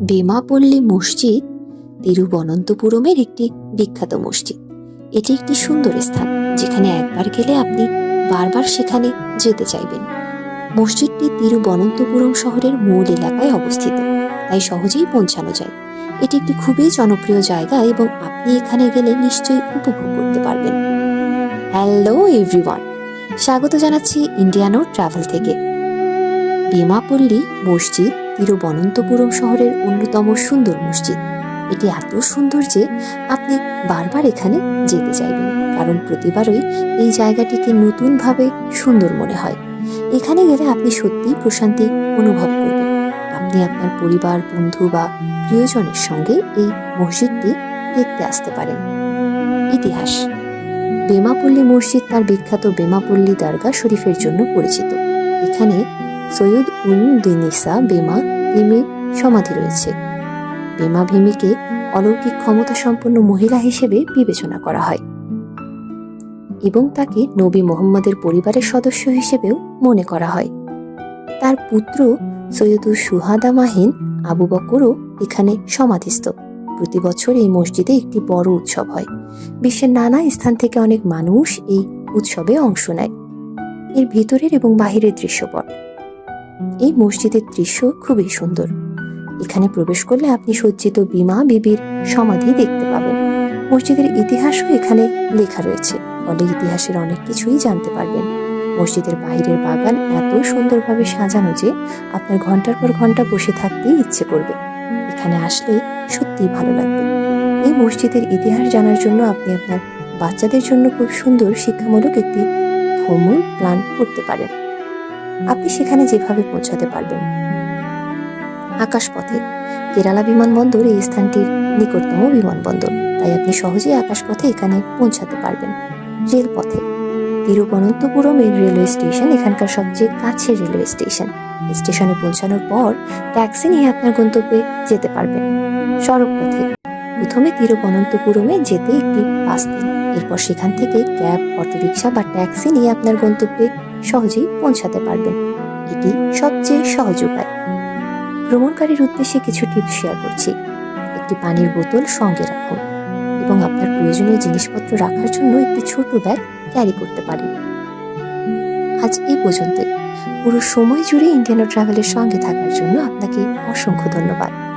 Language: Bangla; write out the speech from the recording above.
বেমাপল্লী মসজিদ তিরুবনন্তপুরমের একটি বিখ্যাত মসজিদ। এটি একটি সুন্দর স্থান, যেখানে একবার গেলে আপনি বারবার সেখানে যেতে চাইবেন। মসজিদটি তিরুবনন্তপুরম শহরের মূল এলাকায় অবস্থিত, তাই সহজেই পৌঁছানো যায়। এটি একটি খুবই জনপ্রিয় জায়গা এবং আপনি এখানে গেলে নিশ্চয়ই উপভোগ করতে পারবেন। হ্যালো এভরিওয়ান, স্বাগত জানাচ্ছি ইন্ডিয়ানো ট্রাভেল থেকে। বেমাপল্লী মসজিদ তিরুবনন্তপুরম শহরের অন্যতম সুন্দর মসজিদ। এটি এত সুন্দর যে আপনি বারবার এখানে যেতে চাইবেন, কারণ প্রতিবারই এই জায়গাটিকে নতুনভাবে সুন্দর মনে হয়। এখানে গেলে আপনি সত্যিই প্রশান্তি অনুভব করবেন। আপনি আপনার পরিবার, বন্ধু বা প্রিয়জনের সঙ্গে এই মসজিদটি দেখতে আসতে পারেন। ইতিহাস। বেমাপল্লী মসজিদ তার বিখ্যাত বেমাপল্লী দরগা শরীফের জন্য পরিচিত। এখানে সৈয়দ উল দিনিসা বেমা ভীমের সমাধি রয়েছে। বেমা ভীমিকে অলৌকিক ক্ষমতা সম্পন্ন মহিলা হিসেবে বিবেচনা করা হয় এবং তাকে নবী মোহাম্মদের পরিবারের সদস্য হিসেবেও মনে করা হয়। তার পুত্র সৈয়দুল সুহাদা মাহিন আবু বকরও এখানে সমাধিস্থ। প্রতি বছর এই মসজিদে একটি বড় উৎসব হয়। বিশ্বের নানা স্থান থেকে অনেক মানুষ এই উৎসবে অংশ নেয়। এর ভিতরের এবং বাহিরের দৃশ্যপট এই মসজিদের দৃশ্য খুবই সুন্দর। এখানে প্রবেশ করলে আপনি সজ্জিত বিমা বিবির সমাধি দেখতে পাবেন। মসজিদের ইতিহাসও এখানে লেখা রয়েছে। ফলে ইতিহাসের অনেক কিছুই জানতে পারবেন। মসজিদের বাইরের বাগান এত সুন্দরভাবে সাজানো যে আপনার ঘণ্টার পর ঘণ্টা বসে থাকতেই ইচ্ছে করবে। এখানে আসলে সত্যিই ভালো লাগবে। এই মসজিদের ইতিহাস জানার জন্য আপনি আপনার বাচ্চাদের জন্য খুব সুন্দর শিক্ষামূলক একটি ভ্রমণ প্ল্যান করতে পারেন। আপনি সেখানে যেভাবে পৌঁছাতে পারবেন। আকাশপথে কেরালা বিমানবন্দর এই স্থানটির নিকটতম বিমানবন্দর। তাই আপনি সহজেই আকাশপথে এখানে পৌঁছাতে পারবেন। রেলপথে তিরুবনন্তপুরম এর রেলওয়ে স্টেশন, এখানকার সবচেয়ে কাছের রেলওয়ে স্টেশন। স্টেশনে পৌঁছানোর পর ট্যাক্সি নিয়ে আপনার গন্তব্যে যেতে পারবেন। সড়ক পথে প্রথমে তিরুবনন্তপুরমে যেতে একটি বাস দিন এরপর সেখান থেকে ক্যাব, অটোরিকশা বা ট্যাক্সি নিয়ে আপনার গন্তব্যে সহজেই পৌঁছাতে পারবেন। এটি সবচেয়ে সহজ উপায়। ভ্রমণকারীর উদ্দেশ্যে কিছু টিপস শেয়ার করছি। একটি পানির বোতল সঙ্গে রাখুন এবং আপনার প্রয়োজনীয় জিনিসপত্র রাখার জন্য একটি ছোট ব্যাগ ক্যারি করতে পারেন। আজ এই পর্যন্ত পুরো সময় জুড়ে ইন্ডিয়ানো ট্রাভেলের সঙ্গে থাকার জন্য আপনাকে অসংখ্য ধন্যবাদ।